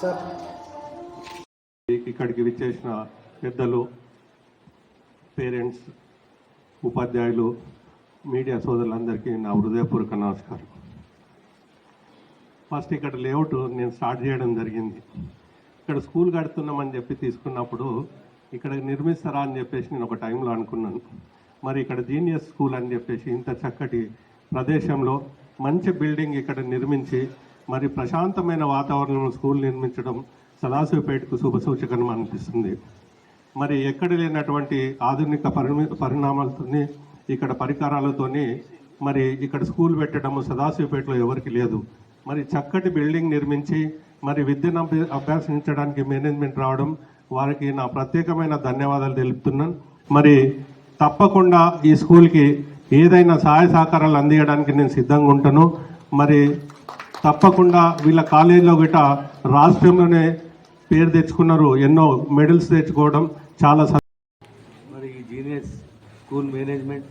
Sir. ఇక్కడికి విచ్చేసిన పెద్దలు పేరెంట్స్ ఉపాధ్యాయులు మీడియా సోదరులందరికీ నా హృదయపూర్వక నమస్కారం. ఫస్ట్ ఇక్కడ లేఅవుట్ నేను స్టార్ట్ చేయడం జరిగింది. ఇక్కడ స్కూల్ కడుతున్నామని చెప్పి తీసుకున్నప్పుడు ఇక్కడ నిర్మిస్తారా అని చెప్పేసి నేను ఒక టైంలో అనుకున్నాను. మరి ఇక్కడ జీనియస్ స్కూల్ అని చెప్పేసి ఇంత చక్కటి ప్రదేశంలో మంచి బిల్డింగ్ ఇక్కడ నిర్మించి మరి ప్రశాంతమైన వాతావరణంలో స్కూల్ నిర్మించడం సదాశివపేటకు శుభ సూచకనం అనిపిస్తుంది. మరి ఎక్కడ లేనటువంటి ఆధునిక పరిమి పరిణామాలతోని ఇక్కడ పరికరాలతోని మరి ఇక్కడ స్కూల్ పెట్టడము సదాశివపేటలో ఎవరికి లేదు. మరి చక్కటి బిల్డింగ్ నిర్మించి మరి విద్యను అభ్య- మేనేజ్మెంట్ రావడం వారికి నా ప్రత్యేకమైన ధన్యవాదాలు తెలుపుతున్నాను. మరి తప్పకుండా ఈ స్కూల్కి ఏదైనా సహాయ సహకారాలు అందించడానికి నేను సిద్ధంగా ఉంటాను మరి తప్పకుండా వీళ్ళ కాలేజీలో గిట రాష్ట్రంలోనే పేరు తెచ్చుకున్నారు. ఎన్నో మెడల్స్ తెచ్చుకోవడం చాలా మరి ఈ జీనియస్ స్కూల్ మేనేజ్మెంట్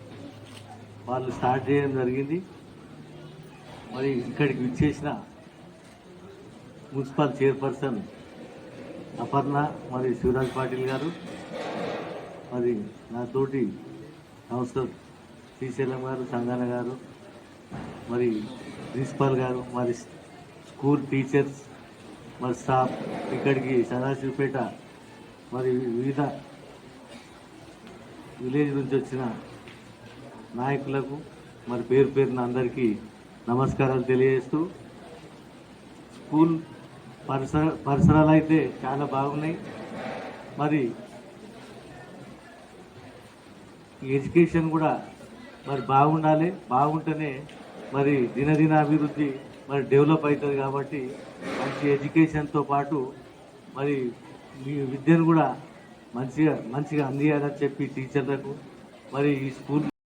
వాళ్ళు స్టార్ట్ చేయడం జరిగింది. మరి ఇక్కడికి విచ్చేసిన మున్సిపల్ చైర్పర్సన్ అపర్ణ మరి శివరాజ్ పాటిల్ గారు. మరి నాతోటి కౌన్సిలర్ శ్రీశైలం గారు సంగాన గారు మరి ప్రిన్సిపాల్ గారు మరి స్కూల్ టీచర్స్ మరి స్టాఫ్ ఇక్కడికి సదాశివపేట మరి వివిధ విలేజ్ నుంచి వచ్చిన నాయకులకు మరి పేరు పేరున అందరికీ నమస్కారాలు తెలియజేస్తూ స్కూల్ పరిసర పరిసరాలు అయితే చాలా బాగున్నాయి. మరి ఎడ్యుకేషన్ కూడా మరి బాగుండాలి బాగుంటేనే మరి దినదిన అభివృద్ధి మరి డెవలప్ అవుతుంది కాబట్టి మంచి ఎడ్యుకేషన్తో పాటు మరి మీ విద్యను కూడా మంచిగా మంచిగా అందియాలని చెప్పి టీచర్లకు మరి ఈ స్కూల్